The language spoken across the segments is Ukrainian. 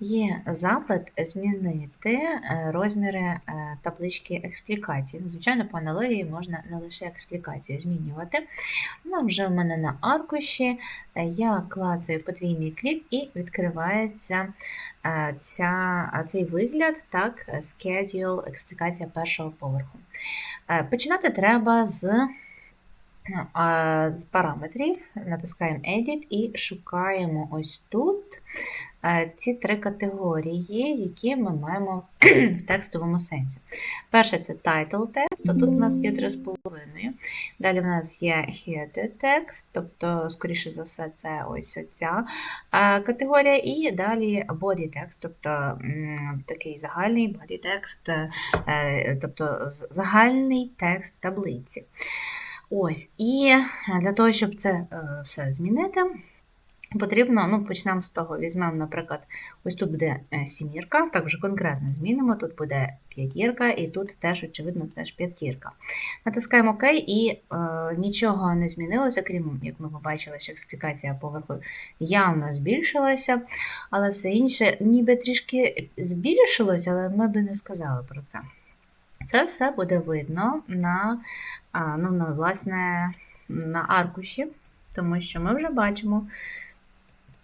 Є запит змінити е, розміри е, таблички експлікацій. Ну, Звичайно, по аналогії можна не лише експлікацію змінювати. Вона вже в мене на аркуші. Е, Я клацаю подвійний клік і відкривається ця, цей вигляд, так, schedule, експлікація першого поверху. Починати треба з з параметрів, натискаємо Edit і шукаємо ось тут е, ці три категорії, які ми маємо в текстовому сенсі. Перше це title то тут у нас є 3,5. Далі в нас є header text, тобто, скоріше за все, це ось ця е, категорія, і далі body text, тобто такий загальний body е, тобто загальний текст таблиці. Ось, і для того, щоб це е, все змінити, потрібно, ну, почнемо з того, візьмемо, наприклад, ось тут буде е, сімірка, так вже конкретно змінимо, тут буде п'ятірка, і тут теж, очевидно, теж п'ятірка. Натискаємо ОК, і е, нічого не змінилося, крім, як ми побачили, що експлікація поверху явно збільшилася, але все інше ніби трішки збільшилося, але ми би не сказали про це. Це все буде видно на, ну, на, власне, на аркуші, тому що ми вже бачимо,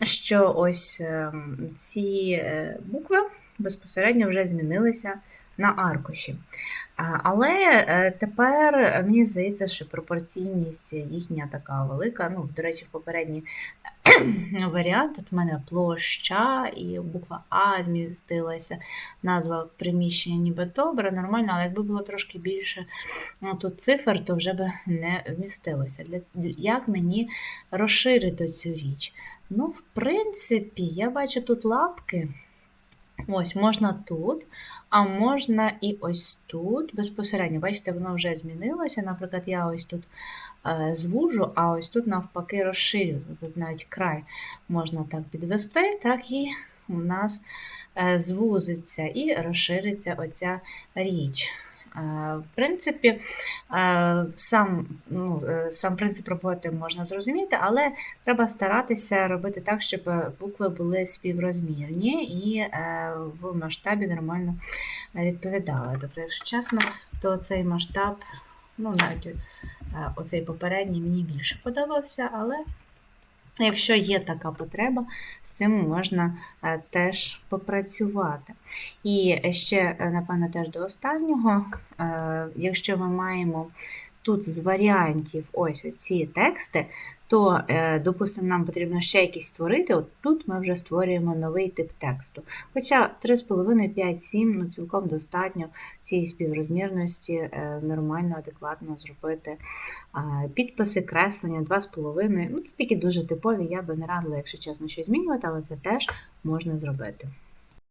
що ось ем, ці е, букви безпосередньо вже змінилися на аркуші. Але е, тепер мені здається, що пропорційність їхня така велика. Ну, до речі, в попередній варіант от в мене площа і буква А змістилася, назва приміщення ніби добре, нормально, але якби було трошки більше ну, тут цифр, то вже би не вмістилося. Для, як мені розширити цю річ? Ну, в принципі, я бачу тут лапки. Ось, можна тут, а можна і ось тут безпосередньо. Бачите, воно вже змінилося. Наприклад, я ось тут е, звужу, а ось тут навпаки розширю. Тут навіть край можна так підвести, так і у нас е, звузиться і розшириться оця річ. В принципі, сам, ну, е, сам принцип роботи можна зрозуміти, але треба старатися робити так, щоб букви були співрозмірні і е, в масштабі нормально відповідали. Тобто, якщо чесно, то цей масштаб, ну навіть е, оцей попередній мені більше подобався, але якщо є така потреба, з цим можна е, теж попрацювати. І ще, е, напевно, теж до останнього, е, якщо ми маємо тут з варіантів ось ці тексти, то, е, допустимо, нам потрібно ще якісь створити. От тут ми вже створюємо новий тип тексту. Хоча 3,5, 5, 7 ну, цілком достатньо цієї співрозмірності е, нормально, адекватно зробити підписи, креслення 2,5. Ну, це такі дуже типові, я би не радила, якщо чесно, щось змінювати, але це теж можна зробити.